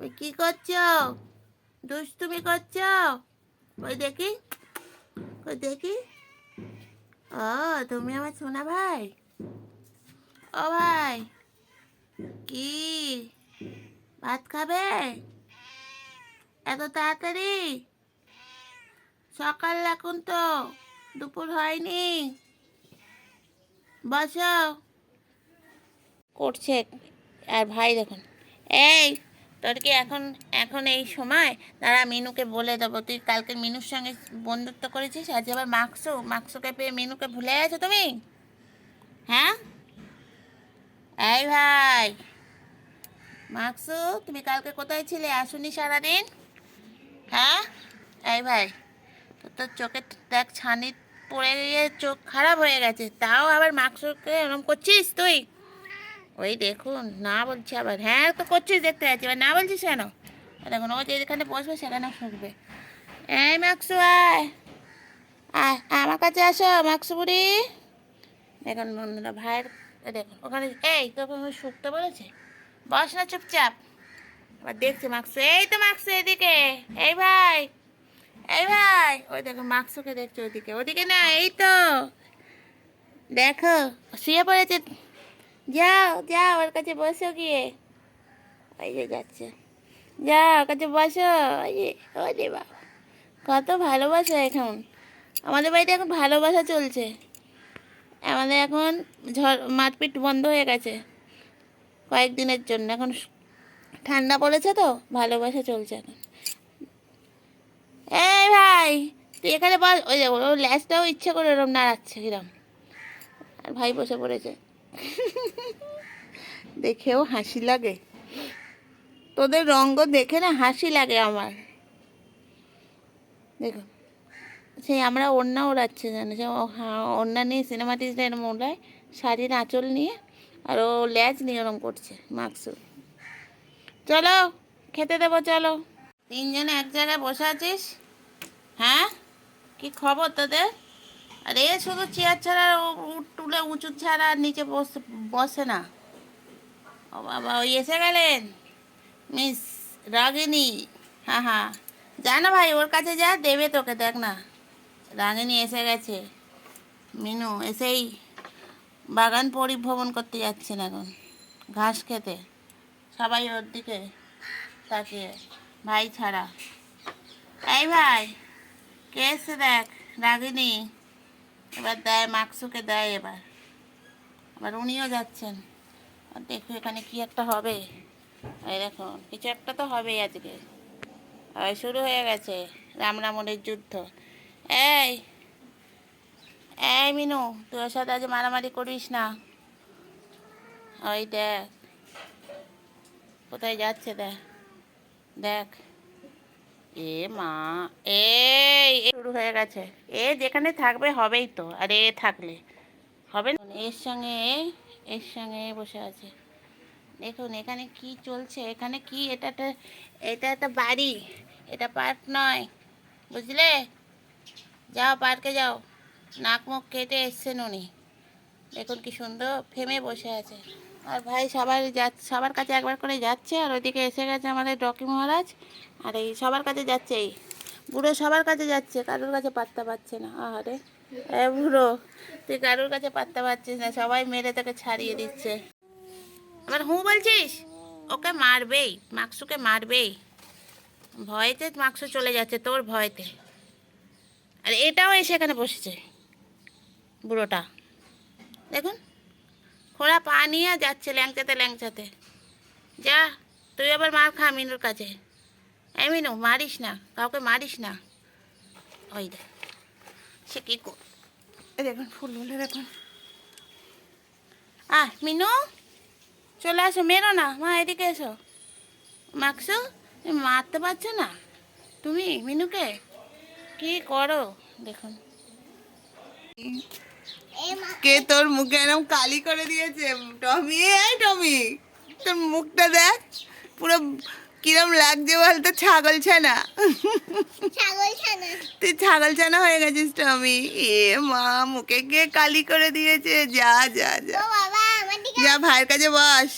ওই কি করছ? দুষ্টুমি করছ? ওই দেখি ওই দেখি। ও, তুমি আমার সোনা ভাই? ও ভাই, কি? ভাত খাবে? এত তাড়াতাড়ি? সকাল এখন তো, দুপুর হয়নি। বসো। করছে, আর ভাই দেখুন। এই তোর কি এখন এখন এই সময়? দাঁড়া, মিনুকে বলে দেবো। তুই কালকে মিনুর সঙ্গে বন্ধুত্ব করেছিস? আজ আবার মাকসু, মাকসুকে পেয়ে মিনুকে ভুলে গেছো তুমি? হ্যাঁ? এই ভাই। মাকসু, তুমি কালকে কোথায় ছিলে? আসুনি সারাদিন? হ্যাঁ? এই ভাই, তোর চোখে দেখ ছানি পড়ে গিয়ে চোখ খারাপ হয়ে গেছে। তাও আবার মাকসুকে এরকম করছিস তুই? ওই দেখুন, না বলছি আবার। হ্যাঁ তো করছিস দেখতে যাচ্ছি। এবার না বলছিস কেন? দেখুন, ও যেখানে বসবে, সেখানে শুকবে। এই মাকসু, আয়। আয় আমার কাছে আসো, মাকসু বুড়ি। দেখুন, বন্ধুরা, ভাইয়ের দেখুন, ওখানে, এই তোকে আমি শুকতে বলেছে? বস না চুপচাপ। আবার দেখছি মাকসু, এই তো মাকসু এদিকে। এই ভাই এই ভাই। ওই দেখো মাকসুকে দেখছ ওদিকে। ওদিকে না, এই তো। দেখো, শুয়ে পড়েছে। যাও যাও, ওর কাছে বসো গিয়ে। ওই যে যাচ্ছে। যাও, ওর কাছে বসো। ওই যে বাবা। কত ভালোবাসা এখন। আমাদের বাড়িতে এখন ভালোবাসা চলছে। আমাদের এখন ঝড়, মারপিট বন্ধ হয়ে গেছে। কয়েকদিনের জন্য। এখন ঠান্ডা পড়েছে তো, ভালোবাসা চলছে এখন। এই ভাই, তুই এখানে বল ওই যে ল্যাসটাও ইচ্ছে করে ওরম নাড়াচ্ছে, কিরম। আর ভাই বসে পড়েছে। দেখেও হাসি লাগে। তোদের রঙ্গ দেখে না হাসি লাগে আমার। দেখুন সেই আমরা ওড়না ওড়াচ্ছে জানো সে ওড়না নিয়ে সিনেমা টিজটা এরম শাড়ির আঁচল নিয়ে আর ও ল্যাচ নিয়ে ওরম করছে মাকসু চলো, খেতে দেবো, চলো। তিনজনে এক জায়গায় বসে আছিস? হ্যাঁ? কি খবর তোদের? আরে এ শুধু চেয়ার ছাড়া তুলে উঁচু ছাড়া নিচে বসে বসে না। ও বাবা ওই এসে গেলেন? মিস রাগিনী হ্যাঁ হ্যাঁ যা না ভাই, ওর কাছে যা, দেবে তোকে, দেখ না। রাগিনী এসে গেছে। মিনু, এসেই বাগান পরিভ্রমণ করতে যাচ্ছেন এখন, ঘাস খেতে। সবাই ওর দিকে তাকিয়ে, ভাই ছাড়া। এই ভাই, কে এসে দেখ, রাগিনী? এবার দেয়, মাকসুকে দেয় এবার। আবার উনিও যাচ্ছেন। দেখো এখানে কি একটা হবে। এই দেখুন কিছু একটা তো হবেই আজকে। শুরু হয়ে গেছে রাম রামরামনের যুদ্ধ। এই এই মিনু তুই ওর সাথে আজ মারামারি করিস না। ওই দেখ, কোথায় যাচ্ছে দেখ দেখ। এ মা এ শুরু হয়ে গেছে। এ যেখানে থাকবে হবেই তো, আর এ থাকলে। হবে না? এর সঙ্গে এর সঙ্গে বসে আছে। দেখুন, এখানে কি চলছে, এখানে কি, এটা একটা এটা একটা বাড়ি, এটা পার্ক নয়, বুঝলে? যাও, পার্কে যাও। নাক মুখ কেটে এসছেন উনি। দেখুন কি সুন্দর ফেমে বসে আছে। আর ভাই সবার সবার কাছে একবার করে যাচ্ছে, আর ওইদিকে এসে গেছে আমাদের ডকি মহারাজ, আর এই সবার কাছে যাচ্ছে এই। বুড়ো সবার কাছে যাচ্ছে, কারোর কাছে পাত্তা পাচ্ছে না। আরে এ বুড়ো, তুই কারোর কাছে পাত্তা পাচ্ছিস না, সবাই মেরে তোকে ছাড়িয়ে দিচ্ছে। আবার হুঁ বলছিস? ওকে মারবেই, মাকসুকে মারবেই। ভয়েতে মাকসু চলে যাচ্ছে তোর ভয়তে। আর এটাও এসে এখানে বসেছে, বুড়োটা। দেখুন। খোড়া পা নিয়ে যাচ্ছে ল্যাংচাতে ল্যাংচাতে। যা, তুই আবার মার খা মিনুর কাছে। এই মিনু, মারিস না, কাউকে মারিস না। ওই দেখ, সে কী কর দেখুন, ফুল বলে দেখুন। আহ, মিনু, চলে আসো, মেরো না, মা এদিকে এসো। মাকসু, তুমি মারতে পারছ না? তুমি, মিনুকে? কি করো? দেখুন। কে তোর মুখে এরকম কালি করে দিয়েছে? টমি এই টমি তোর মুখটা দেখ। পুরো কিরম লাগছে বলতো ছাগল ছানা। তুই ছাগল ছানা হয়ে গেছিস টমি। এ মা মুখে কে কালি করে দিয়েছে? যা যা যা। যা ভাইয়ের কাছে বস।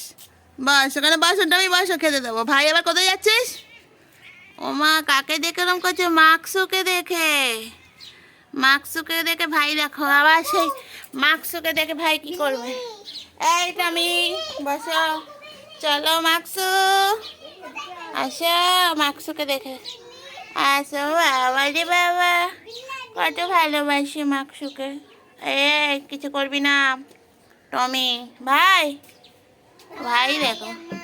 বাস ওখানে বাসনটা আমি বাসন খেতে দেবো। ভাই আবার কোথায় যাচ্ছিস? ও মা কাকে দেখে এরম করছে? মাকসুকে দেখে। মাকসুকে দেখে ভাই, দেখো, আবার সেই মাকসুকে দেখে ভাই কি করবে? এই টামি বসো। চলো মাকসু। আসো মাকসুকে দেখে। আসো বাবা রে বাবা। কত ভালোবাসি মাকসুকে। এই, কিছু করবি না। টমি, ভাই ভাই দেখো।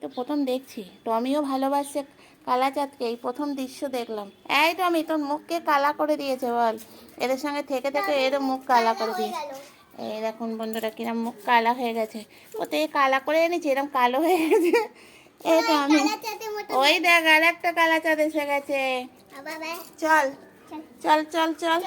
তো প্রথম দেখছি। টমিও ভালোবাসছে কালাচাঁদকে এই প্রথম দৃশ্য দেখলাম। এই টমি তোর মুখকে কালা করে দিয়েছে বল। এদের সঙ্গে থেকে থেকে এর মুখ কালা করে দিয়েছে। এই দেখুন বন্ধুরা কিরম মুখ কালা হয়ে গেছে। ও তো এই কালা করে এনেছে এরকম কালো হয়ে গেছে। এই চাঁদের মতো ওই দেখ আর একটা কালাচাঁদ এসে গেছে। চল চল। চল চল।